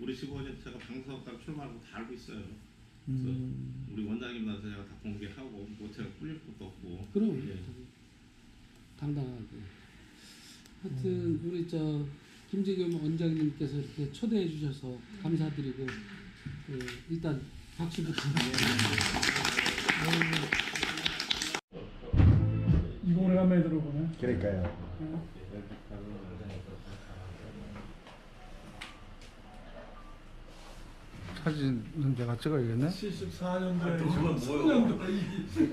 우리 15년 제가 방사업과를 출마하고 다 알고 있어요. 그래서 음, 우리 원장님 나서 제가 다 공개하고 뭐 제가 꿀릴 것도 없고. 그럼 예. 당당하게. 하여튼 우리 저 김재겸 원장님께서 이렇게 초대해 주셔서 감사드리고 그 일단 박수부터. 이거 오래간만에 들어보네. 그러니까요. 사진은 내가 찍어야겠네. 74년도에 10년도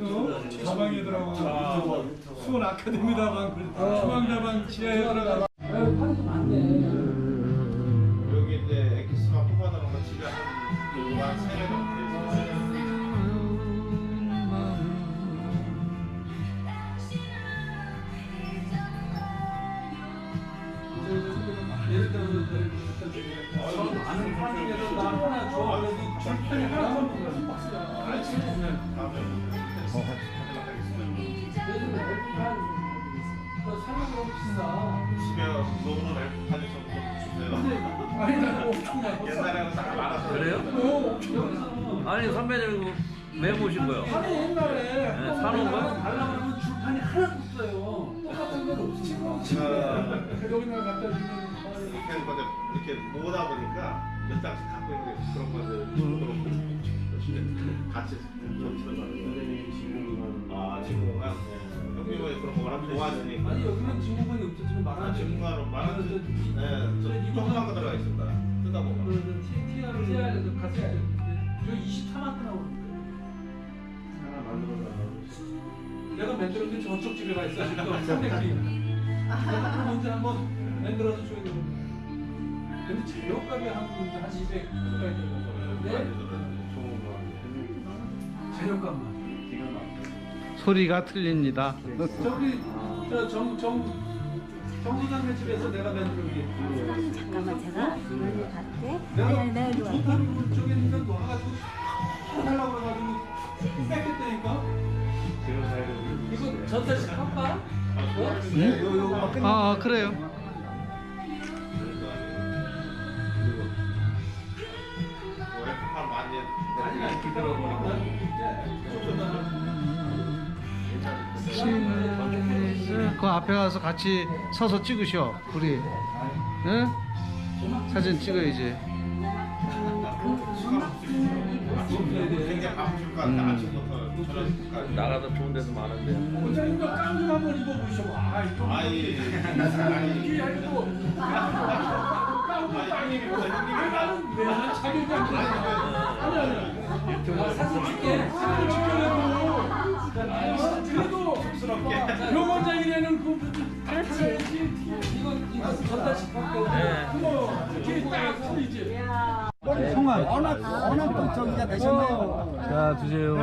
어? 다방이더라고. 수원 아카데미 다방, 그 중앙다방 지하에 들어가. 아는 판에서 나 하나 줘. 그래도 줄 편이 하나 요즘에 앨범판 그 사는 비싸. 집에 놓는 앨범판에서 좀 근데 주세요. 아니 나 엄청 옛날에는 딱 많았어요. 그래요? 아니 선배님 이거 왜 모신 거예요? 아니 옛날에 네, 사놓은 거야? 달라고 하면 줄판이 하나도 없어요. 똑같은 건 없지. 여기나 갖다 주면 이렇게 해서 이제 이렇게 모으다 보니까 몇 장씩 갖고 있는 게 그런 거를 같이 겹치는 거는 아 진공관 형님이 그런 거랑 도와주니까. 아니 여기는 진공관이 없죠. 지금 아 말하는 진공관은 많은 저- 네저 조그만 거 들어가 있습니다. 뜯다 보면 그 TR을 TR에서 같이 저 24만 원 나오는데. 내가 만들었는 게 저쪽 집에 가 있어 지금 300개. 내가 먼저 한번 만들어서 줘야 되거든. 근데 재료값이 한, 한 200 가까이 들어가요. 네? 좋은 거 재료값만. 소리가 틀립니다. 저기 저정정 정부장네 집에서 내가 만든 게. 선생님 잠깐만 제가 여기 갈게. 내가 아니 아니 내가 이리 왔다. 좋다는 쪽에 있는 거 와가지고 해달라고 그래가지고 뺏겼다니까. 이거 전달식 할까? 아, 그래요. 기다려보니까 그 앞에 가서 같이 서서 찍으셔, 우리. 응? 사진 찍어야지. 나라도 좋은 데도 많은데 원장님도 깡좀 한번 입어보셔. 아, 이거 아이 이 게 아니고 깡도 깡이고 나는 왜 자기가 아니 아니 사진 찍게. 사진 찍으려고 그래도 병원장이라는 그 그렇지 이거 이거 전달식. 네. 그거 이게 딱 틀리지 성함 어느 또 저기가 되셨나요? 자, 드세요.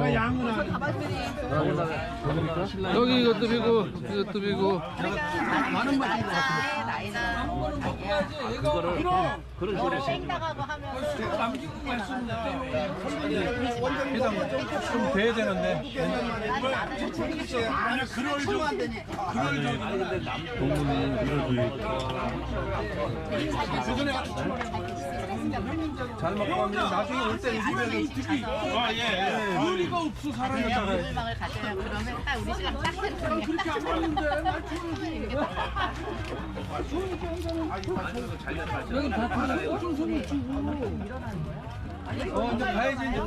여기 이것도 비고, 이것도 비고. 많은 분이 그거를 그런 소리 땡당하고 하면 남기고 갈수 있는데. 좀 돼야 되는데. 아니 그럴 좀 아니 근데 남 동문은 잘 먹고 하면 나중에 올때 입으면 아예 의리가 없어 사람이 물망을 가져요. 그러면 딱 우리 집랑 딱 되는 그렇게 안 봤는데 날 여기 다 들어갔어? 어 이제 가야지 이제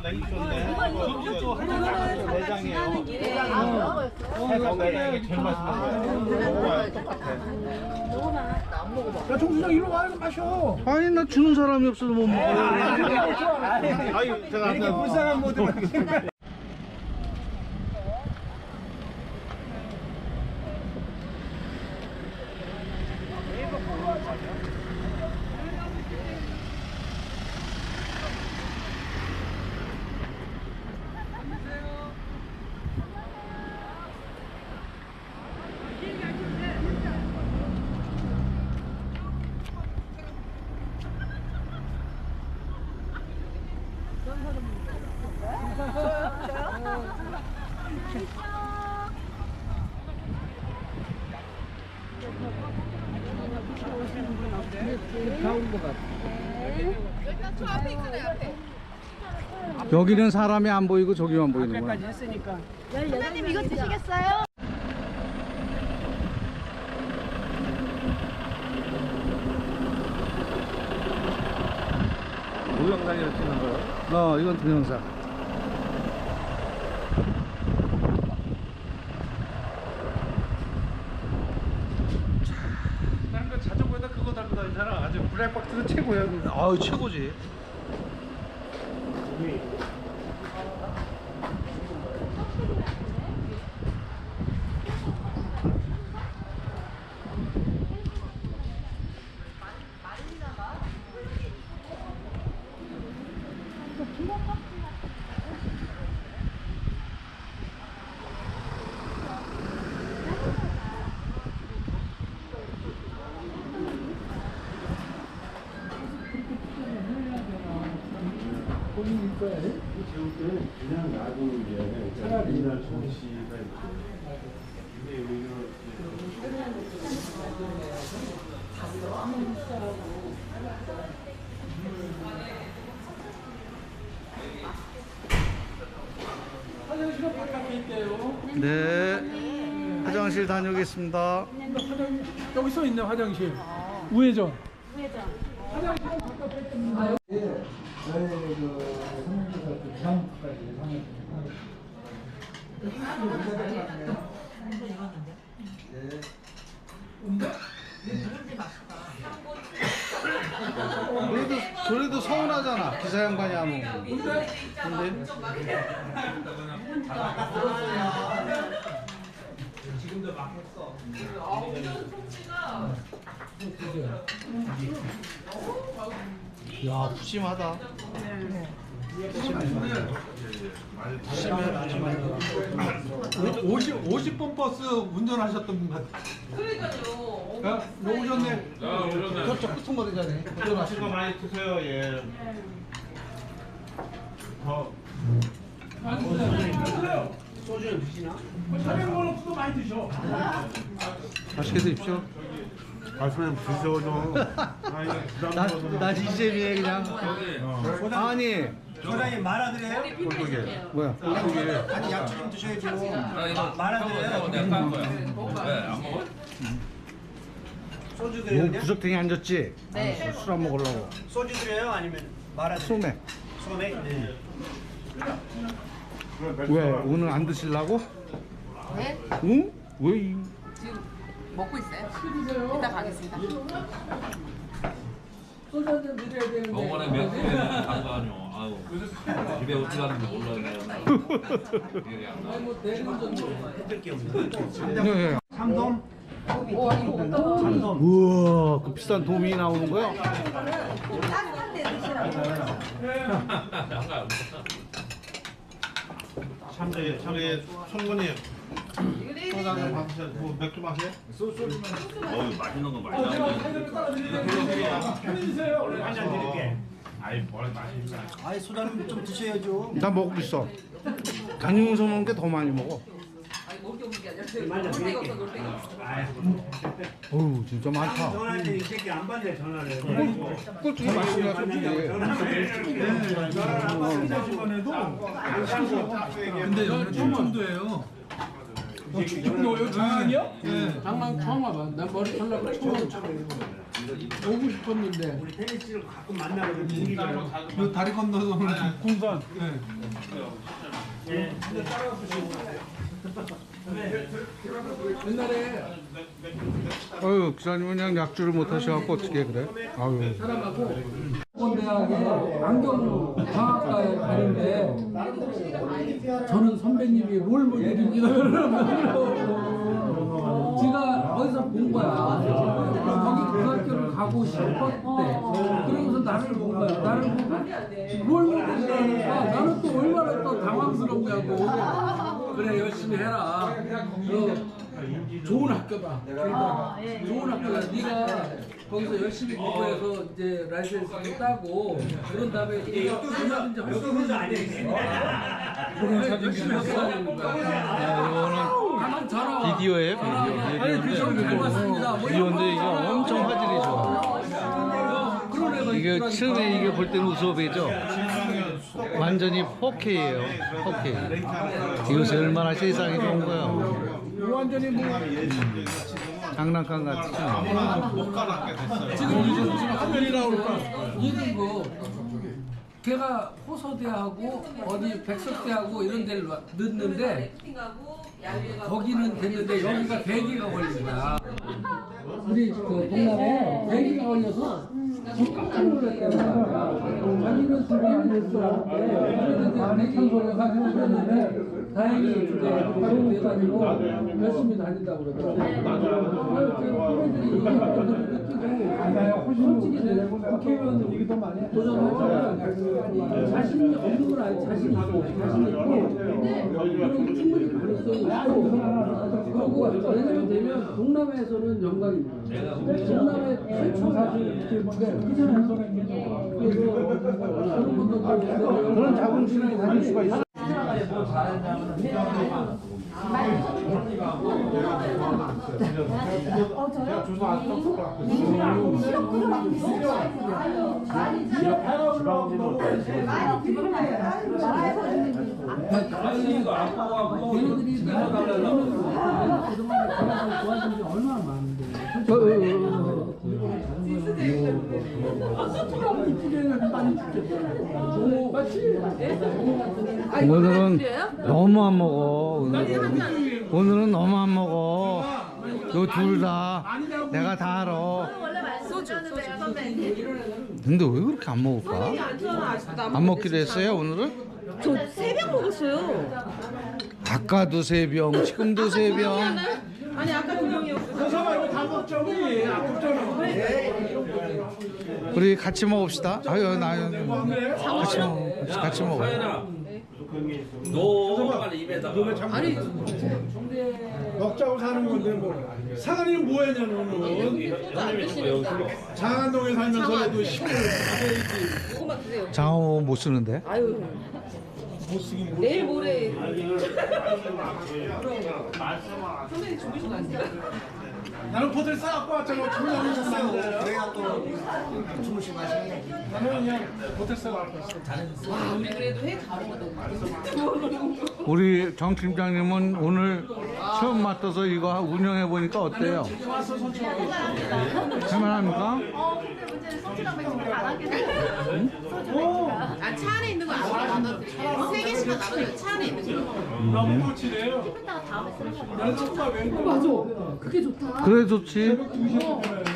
내주셨네 이거 또 하나는 내장이에요 해서 내장이 제일 맛있는 거예요 먹어봐요 똑같아 야 정수장 일로 와 마셔 아니, 나 주는 사람이 없어서 못 먹어. 아유 제가 이렇게 불쌍한 모습 가 온 것 같아. 저 앞에 있잖아요, 앞에. 여기는 사람이 안 보이고 저기만 보이는 거야. 선생님 이거 드시겠어요? 동영상이라 찍는 거요? 어, 이건 동영상. 나는 그 자전거에다 그거 달고 다니잖아. 아주 블랙박스는 최고 화장실은 바깥에 있대요. 네. 화장실 다녀오겠습니다. 여기 써 있네 화장실. 우회전. 그 래도, 그래도 서운하잖아. 기사 양반이 안 오고. 근데? 야, 푸짐하다. 오- 50 50번 버스 운전하셨던 분 같아. 그러니까요. 야, 너 오셨네. 저쪽 끄트머리잖아요. 드실 거 많이 드세요. 예. 더 맛있게 드십시오. 말씀해 드셔 좀. 아 이거 부담 나, 들어서. 나 이재미에 그냥. 아니, 소장님 말아드려요? 뭐야. 아니 약주 좀 드셔야죠. 아 이거 말아드려요? 내가 깐 거야. 왜안 먹어? 소주 뭐 드려요? 그냥? 구석탱이 앉았지? 네. 술 안 먹으려고. 소주 드려요? 아니면 말아드려요? 소맥. 소맥? 네. 왜? 오늘 안 드실라고? 네. 응? 왜? 이- 지금 먹고 있어요. 이따 가겠습니다. 소주 한잔 드려야 되는데. 저번에 몇 번에 간거 아니오. 아유. 집에 어떻게 게 없는데. 네, 네. 삼동? 우와, 그 비싼 도미 나오는 거야? 참 저기 저기 총무님. 뭐 맥주 마세요? 어우 맛있는 거 많이 제가 나오네. 한잔 드릴게. 아이 뭘 마십니까? 아니 소장님 좀 드셔야죠. 나 먹고 있어. 다니면서 먹는 게 더 많이 먹어. 한잔 드릴게. 어우, 진짜 많다. 전화했더니 이 새끼 안 받네 전화를. 꿀팁이 맛있냐, 솔직히. 근데 여기 충청도예요. 충청도요? 장안이요? 네. 장안 처음 와봐. 나 머리 털라고 처음 오고 싶었는데. 우리 테니스를 가끔 만나거든. 분위기를. 그 다리 건너서 오는 군산. 네. 옛날에 어휴, 기사님은 그냥 약주를 못 하셔갖고 어떻게 그래? 아유. 사람하고 대학에 안경 과학과에 가는데 저는 선배님이 롤모델입니다. 제가 어디서 본 거야. 거기 그 학교를 가고 싶었대. 그러면서 나를 본 거야. 나를 보고 롤모델이라니까 나는 또 얼마나 또 당황스러운 거야고. 그래 열심히 해라. 너 좋은 학교다. 그러니까 좋은 학교다. 네가 거기서 열심히 공부해서 이제 라이센스 따고 그런 다음에 네가 얼마든지 할수 있는 그런 열심히 했어. 가만 전화 와. 비디오예요? 비디오. 아니 비디오 잘 봤습니다. 뭐 이런 비디오인데 이게 거 엄청 화질이 좋아. 어, 그런 애가 이게 처음에 이게 볼 때는 우수업이죠. 완전히 4K예요. 4K. 이것이 얼마나 세상이 좋은 거예요. 완전히 뭐 장난감 같지. 못 가라게 됐어요. 지금 지금 화면이 나올까? 뭐 걔가 호서대하고 어디 백석대하고 이런 데를 와- 넣는데 거기는 됐는데 여기가 대기가 걸린다. 우리 그 동남에 대기가 걸려서. 자기는 술이 안. 그런데 대기 걸려가지고 그랬는데 다행히 바로 돼가지고 열심히 다닌다고 그러더라고요. 그래들이 느끼고 솔직히 내 국회의원 도전하면 자신이 없는 걸 알지 자신이 있고 자신이 있고 그리고 충분히 가능성이 있고 그리고 내년이 되면 동남아에서는 영광입니다. 동남아 최초 사실 그런 분들도 그런 자본주의에 다닐 수가 있어. 걔 얼마나 많은데 오늘은 너무 안 먹어. 오늘은, 오늘은 너무 안 먹어. 요둘다 내가 다 알아. 근데 왜 그렇게 안 먹을까? 안 먹기로 했어요 오늘은? 저세병 먹었어요. 아까도 세 병, 지금도 세 병. 아니 아까 두 병이었어. 다 먹자 우리 같이 먹읍시다. 아유 나 같이 먹 같이 먹어. 너 빨리 입에다가 아니 먹자고 사는 건데 뭐. 사장님 뭐 했냐 너는. 장안동에 힘을 가져야지. 조금만 드세요. 장어 못 쓰는데. 아유. 내일 모레 선배님 준비식 안 돼요? 나는 포들 싸갖고 왔잖아. 거 싸는데. 내가 또 주무시 마시는 나는 그냥 포들 싸갖고 왔어. 와 우리 그래도 거 너무 우리 정 팀장님은 오늘 처음 맡아서 이거 운영해 보니까 어때요? 할만합니까? 어, 근데 문제는 소주랑 맥주를 안 하게 되는 아차 안에 있는 거 아무리 나눠도 돼요. 세 개씩만 나눠요. 차 안에 있는 거. 너무 고치네요. 이따가 다음에 쓰는 거 정말 맞아. 그게 좋다. 그래 좋지.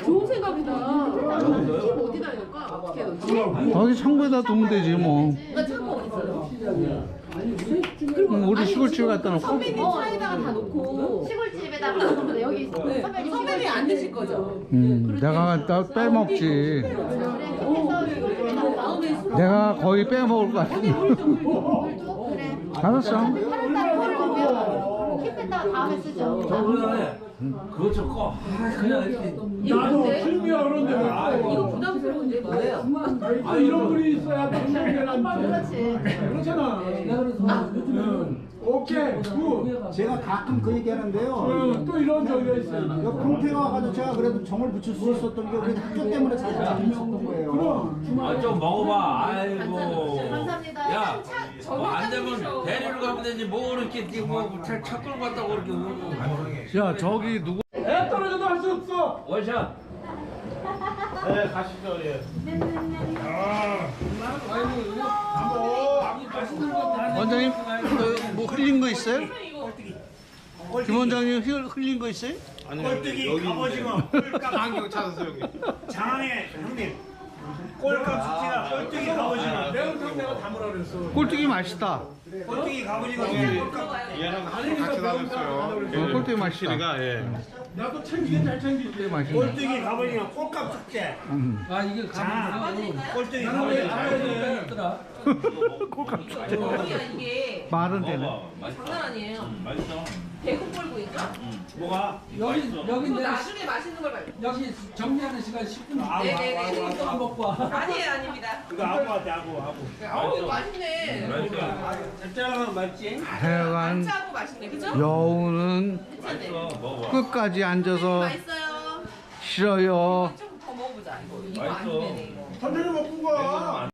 좋은 생각이다. 팁 어디다 넣을까? 어떻게 넣지? 거기 창고에다 두면 되지 뭐. 나 창고 어디 있어요? 음, 우리 시골집 갖다 놓고. 선배님 차에다가 다 놓고. 시골집에다가 넣으면 여기 네. 선배님 선배님이 안 드실 거죠? 음, 내가 다 빼먹지. 내가 거의 빼먹을 것 같은데. 알았어. 하는 날 콜을 오면 킵 뺐다가 다음에 쓰죠 그러네 그거 좋고 아 그냥 이렇게 나도? 힘이 어른데 왜 이거 부담스러운데 뭐예요? 아 이런 분이 있어야 백명이란 그렇지 그렇잖아. 내가 그래서 요즘은 오케이 굿. 제가 가끔 그 얘기하는데요. 어, 또 이런 저기가 있어요. 여 평택에 와가지고 제가 그래도 정을 붙일 수 있었던 게 우리 학교 때문에 사실 잘 있었던 거예요. 아좀 먹어봐 아이고 감사합니다. 야 뭐 안 되면 대리를 가면 되지 뭐 이렇게 뭐차 차 끌고 갔다고 그렇게 울고 야 저기 누구? 애 떨어져도 할 수 없어. 원샷 네, 가시죠. 예. 원장님 그, 뭐 흘린 거 있어요? 김 원장님 흘- 흘린 거 있어요? 아니 여기 갑오징어 안경 찾았어 여기. 장항에 형님 꼴값 숙제가 꼴뚜기 갑오징어 매운탕 내가 담으라 그랬어. 꼴뚜기 맛있다. 꼴뚜기 꼴값 얘랑 같이 다녔어요. 어, 꼴뚜기 맛있다. 실이가 예. 나도 챙기긴 잘 챙기지. 꼴뚜기 맛있네. 꼴뚜기 갑오징어 꼴값 숙제 음. 아 이게 가면 꼴뚜기? 있더라. 이게 이게 말은 되네. 장난 아니에요. 맛있어 배꼽 꼴고 있죠? 뭐가 여기 여기 나중에 맛있는 걸 말. 여기 정리하는 시간 10분 네네네. 또 먹고 와. 아니에요, 아닙니다. 이거 아구 같아 아구 아구 아우 이거 맛있네. 짭짤하면 맛있지 하여간 짜고 맛있네, 그죠? 여우는 괜찮네. 먹어 끝까지 앉아서 맛있어요. 싫어요. 좀 더 먹어보자. 이거 이거 안 되네 이거. 천천히 먹고 가.